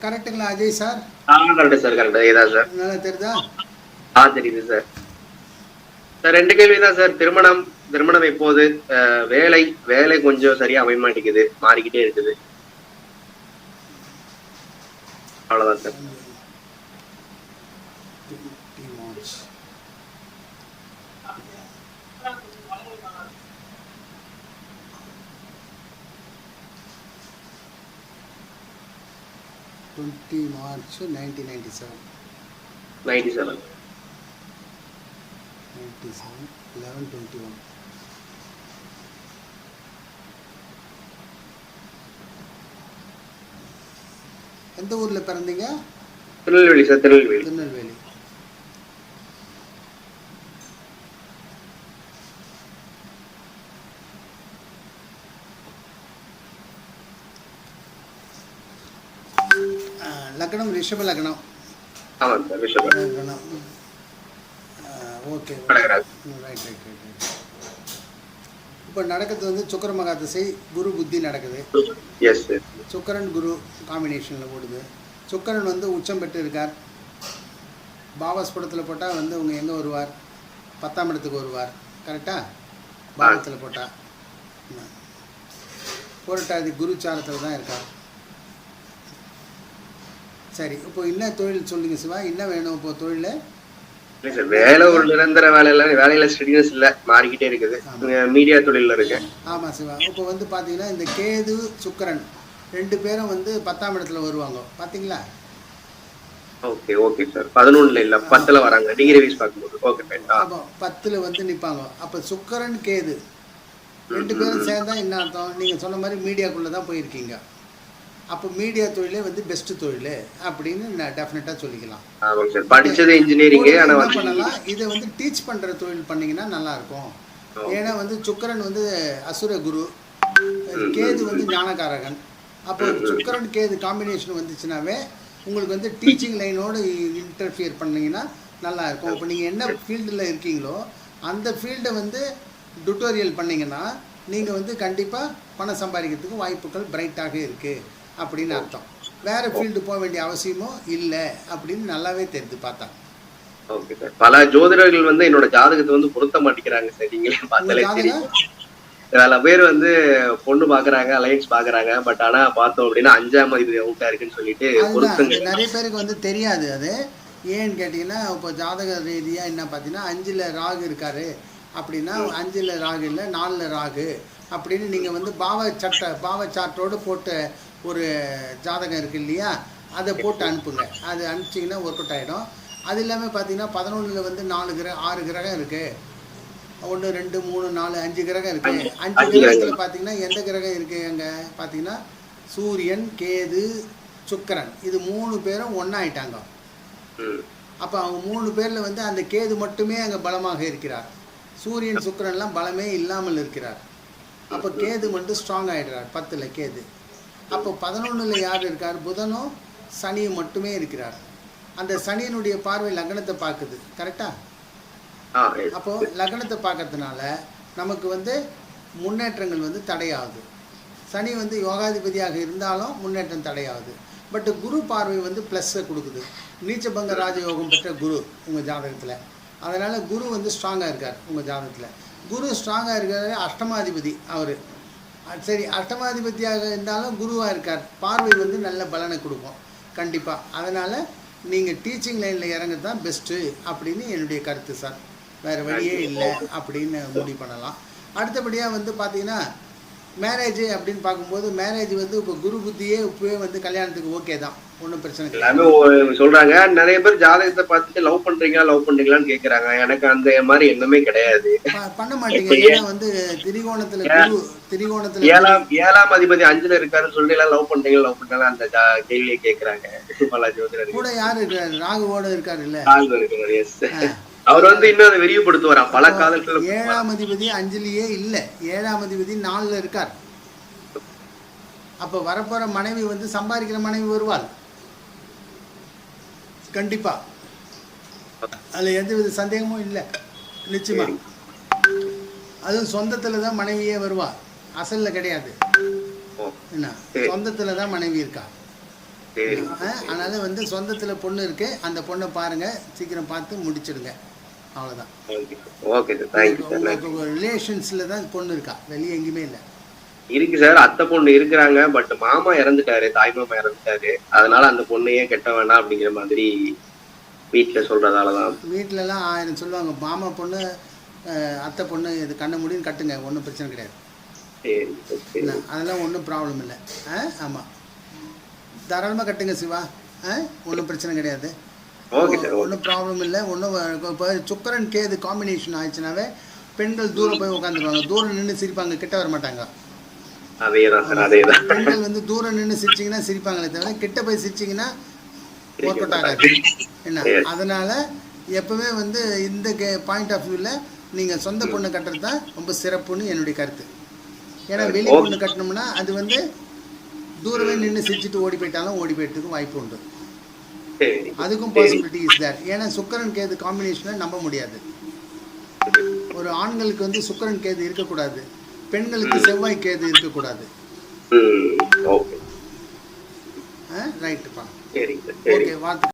கரெக்டுங்களா Ajay sir correct sir correct இதான் sir நல்லா தெரியுதா ஆ தெரியுது சார் சார் ரெண்டு கேள்வி தான் சார் திருமணம் திருமணம் எப்போது? அஹ், வேலை வேலை கொஞ்சம் சரியா அமைய மாட்டேங்குது மாறிக்கிட்டே இருக்குது. அவ்வளவுதான் sir Twenty March nineteen ninety seven. Ninety seven Ninety seven, eleven twenty one. எந்த ஊர்ல பிறந்தீங்க திருநெல்வேலி சார் திருநெல்வேலி திருநெல்வேலி ஆ, லக்னம் ரிஷப லக்னம். ஆமாம் சார் லக்னம். Okay right right right right இப்போ நடக்கிறது வந்து சுக்கர மகா திசை குரு புத்தி நடக்குது. சுக்கரன் குரு காம்பினேஷனில் ஓடுது சுக்கரன் வந்து உச்சம் பெற்று இருக்கார் பாவஸ்படத்தில் போட்டால் வந்து உங்க எங்கே வருவார்? பத்தாம் இடத்துக்கு வருவார். கரெக்டாக பாவத்தில் போட்டால் போராட்டாதி குருச்சாரத்தில் தான் இருக்கார். சரி இப்போ என்ன தொழில் சொல்லுங்க சிவா? என்ன வேணும் இப்போ தொழில் இல்லை சார் வேலை ஒரு நிரந்தர வேலை இல்லை வேலையில ஸ்டடினஸ் இல்லை மாறிக்கிட்டே இருக்குது. மீடியா தொழிலில் இருக்கேன் ஆமாம் சிவா. இப்போ வந்து பார்த்தீங்கன்னா இந்த கேது சுக்கிரன் ரெண்டு பேரும் வந்து பத்தாம் இடத்துல வருவாங்க. பார்த்தீங்களா ஓகே ஓகே சார் பதினொன்னுல இல்ல பத்துல வராங்க. டிகிரி வைஸ் பார்க்கும்போது. ஓகே ஃபைன் ஆ. அப்போ பத்தில் வந்து நிற்பாங்க அப்போ சுக்கிரன் கேது ரெண்டு பேரும் சேர்ந்தா என்ன அர்த்தம்? நீங்கள் சொன்ன மாதிரி மீடியாக்குள்ளே தான் போயிருக்கீங்க. அப்போ மீடியா தொழிலே வந்து பெஸ்ட் தொழில் அப்படின்னு நான் டெஃபினட்டாக சொல்லிக்கலாம். படிச்சது இன்ஜினியரிங் பண்ணலாம்? இதை வந்து டீச் பண்ணுற தொழில் பண்ணீங்கன்னா நல்லா இருக்கும் ஏன்னா வந்து சுக்கிரன் வந்து அசுர குரு கேது வந்து ஞானகாரகன் அப்போ சுக்கிரன் கேது காம்பினேஷன் வந்துச்சுனாவே உங்களுக்கு வந்து டீச்சிங் லைனோடு இன்டர்ஃபியர் பண்ணீங்கன்னா நல்லா இருக்கும் இப்போ நீங்கள் என்ன ஃபீல்டில் இருக்கீங்களோ அந்த ஃபீல்டை வந்து டுட்டோரியல் பண்ணீங்கன்னா நீங்கள் வந்து கண்டிப்பாக பணம் சம்பாதிக்கிறதுக்கு வாய்ப்புகள் பிரைட்டாக இருக்குது அப்படின்னு அர்த்தம். வேறு ஃபீல்டு போக வேண்டிய அவசியமும் இல்லை அப்படின்னு நல்லாவே தெரியுது பார்த்தா ஓகே சார். பல ஜோதிடர்கள் வந்து என்னோட ஜாதகத்தை வந்து பொருத்த மாட்டேங்கிறாங்க சார். நீங்களே பார்த்தாலே தெரியும். பல பேர் வந்து பொண்ணு பாக்குறாங்க அலையன்ஸ் பாக்குறாங்க பட் ஆனா பார்த்தோம் அப்படின்னா அஞ்சாம் அதிபதி அவுட்டா இருக்குன்னு சொல்லிட்டு பொருத்தங்க. நிறைய பேருக்கு வந்து தெரியாது அது. ஏன்னு கேட்டிங்கன்னா இப்போ ஜாதக ரீதியாக என்ன பார்த்தீங்கன்னா அஞ்சில் ராகு இருக்காரு. அப்படின்னா அஞ்சில் ராகு இல்லை நாலில் ராகு. அப்படின்னு நீங்கள் வந்து பாவ சட்டை பாவ சார்ட்டோடு போட்ட ஒரு ஜாதகம் இருக்கு இல்லையா? அதை போட்டு அனுப்புங்க. அது அனுப்பிச்சிங்கன்னா ஒர்க் அவுட் ஆகிடும் அது இல்லாமல் பார்த்தீங்கன்னா பதினொன்றில் வந்து நாலு கிரக ஆறு கிரகம் இருக்குது ஒன்று ரெண்டு மூணு நாலு அஞ்சு கிரகம் இருக்கு. அஞ்சு. கிரகத்தில். பார்த்தீங்கன்னா எந்த கிரகம் இருக்கு அங்க? பார்த்தீங்கன்னா சூரியன் கேது சுக்கிரன். இது மூணு பேரும் ஒன்றாயிட்டாங்க அப்போ அவங்க மூணு பேரில் வந்து அந்த கேது மட்டுமே அங்கே பலமாக இருக்கிறார். சூரியன் சுக்கிரன்லாம் பலமே இல்லாமல் இருக்கிறார். அப்போ கேது மட்டும் ஸ்ட்ராங் ஆயிடுறார் பத்தில் கேது. அப்போ பதினொன்றில் யார் இருக்கார்? புதனும் சனியும் மட்டுமே இருக்கிறார். அந்த சனியினுடைய பார்வை லக்னத்தை பார்க்குது yes. அப்போ லக்னத்தை பார்க்கறதுனால நமக்கு வந்து முன்னேற்றங்கள் வந்து தடையாகுது. சனி வந்து யோகாதிபதியாக இருந்தாலும் முன்னேற்றம் தடையாகுது. பட் குரு பார்வை வந்து ப்ளஸ்ஸை கொடுக்குது. நீச்சபங்க ராஜயோகம் பெற்ற குரு உங்கள் ஜாதகத்தில். அதனால் குரு வந்து ஸ்ட்ராங்காக இருக்கார் உங்கள் ஜாதகத்தில். குரு ஸ்ட்ராங்காக இருக்காரு அஷ்டமாதிபதி அவர். சரி அஷ்டமாதிபதியாக இருந்தாலும் குருவாக இருக்கார். பார்வை வந்து நல்ல பலனை கொடுக்கும். கண்டிப்பாக அதனால் நீங்கள் டீச்சிங் லைனில் இறங்குறது தான் பெஸ்ட்டு அப்படின்னு என்னுடைய கருத்து சார் வேறு வழியே இல்லை அப்படின்னு முடிவு பண்ணலாம். அடுத்தபடியாக வந்து பார்த்தீங்கன்னா மேரேஜ் அப்படின்னு பார்க்கும்போது மேரேஜ் வந்து இப்போ குரு புத்தியே இப்போவே வந்து கல்யாணத்துக்கு ஓகே தான். ஒன்றும் பிரச்சனை எல்லாமே சொல்றாங்க. நிறைய பேர் ஜாதகத்தை பார்த்துட்டு லவ் பண்றீங்களா? லவ் பண்றீங்களான்னு கேக்குறாங்க. எனக்கு அந்த மாதிரி எண்ணமே கிடையாது. பண்ண மாட்டீங்க. ஏன்னா வந்து திரிகோணத்தில் குரு திரிகோணத்தில் ஏழாம் ஏழாம் அதிபதி அஞ்சுல இருக்காருன்னு சொல்லி எல்லாம் லவ் பண்றீங்களா? லவ் பண்றீங்களா? அந்த கேள்வியை கேக்குறாங்க. கூட யார் இருக்காரு? ராகுவோட இருக்காரு இல்ல ஆள் இருக்கிறார், yes. அவர் வந்து இன்னும் அதை விரிவுபடுத்துவாராம் பல காலத்துல ஏழாம் அதிபதி அஞ்சுலயே இல்ல. ஏழாம் அதிபதி நாலுல இருக்கார். அப்ப வரப்போற மனைவி வந்து சம்பாதிக்கிற மனைவி வருவாள். கண்டிப்பா. அதுல எந்தவித சந்தேகமும் இல்லை. நிச்சயமா. அதுவும் சொந்தத்துல தான் மனைவியே வருவா. அசல்ல கிடையாது. என்ன. சொந்தத்துல தான் மனைவி இருக்கா? அதனால வந்து சொந்தத்தில் பொண்ணு இருக்கு. அந்த பொண்ணை பாருங்க. சீக்கிரம் பார்த்து முடிச்சிடுங்க. நன்றி உங்களுக்கு ரிலேஷன்ஸில் தான் பொண்ணு இருக்கா? வெளியே எங்கேயுமே இல்லை. இருக்கு சார் அத்தை பொண்ணு இருக்கிறாங்க பட் மாமா இறந்துட்டாரு தாய் மாமா இறந்துட்டாரு. அதனால அந்த பொண்ணையே கெட்ட வேண்டாம் அப்படிங்கிற மாதிரி வீட்டுல சொல்றதாலதான். வீட்டிலலாம் ஆயிரம் சொல்லுவாங்க மாமா பொண்ணு அத்தை பொண்ணு இது கண்ண முடியும் கட்டுங்க ஒன்றும் பிரச்சனை கிடையாது. அதெல்லாம் ஒன்றும் ப்ராப்ளம் இல்லை. ஆ ஆமாம் தாராளமாக கட்டுங்க சிவா. ஆ ஒன்றும் பிரச்சனை கிடையாது. Okay sir okay. ஒன்றும் ப்ராப்ளம் இல்லை ஒன்றும் இப்போ சுக்கரன் கேது காம்பினேஷன் ஆயிடுச்சுனாவே பெண்கள் தூரம் போய் உட்காந்துருவாங்க தூரம் நின்று சிரிப்பாங்க கிட்ட வர மாட்டாங்க சார் பெண்கள் வந்து தூரம் நின்று சிரிச்சிங்கன்னா சிரிப்பாங்களே தவிர கிட்ட போய் சிரிச்சிங்கன்னா ஒர்க் அவுட் ஆகாது என்ன? அதனால் எப்பவுமே வந்து இந்த கே பாயிண்ட் ஆஃப் வியூவில் நீங்கள் சொந்த பொண்ணு கட்டுறது தான் ரொம்ப சிறப்புன்னு என்னுடைய கருத்து. ஏன்னா வெளி பொண்ணு கட்டினோம்னா அது வந்து தூரமே நின்று சிரிச்சிட்டு ஓடி போயிட்டாலும் ஓடி போயிட்டதுக்கு வாய்ப்பு உண்டு. அதுக்கும் பாசிபிலிட்டி இஸ் தேர் ஏன்னா சுக்கரன் கேது காம்பினேஷனை நம்ப முடியாது. ஒரு ஆண்களுக்கு வந்து சுக்கரன் கேது இருக்கக்கூடாது. பெண்களுக்கு செவ்வாய் கேது இருக்கக்கூடாது. ஓகே. ரைட்டுப்பா ஓகே வாழ்த்து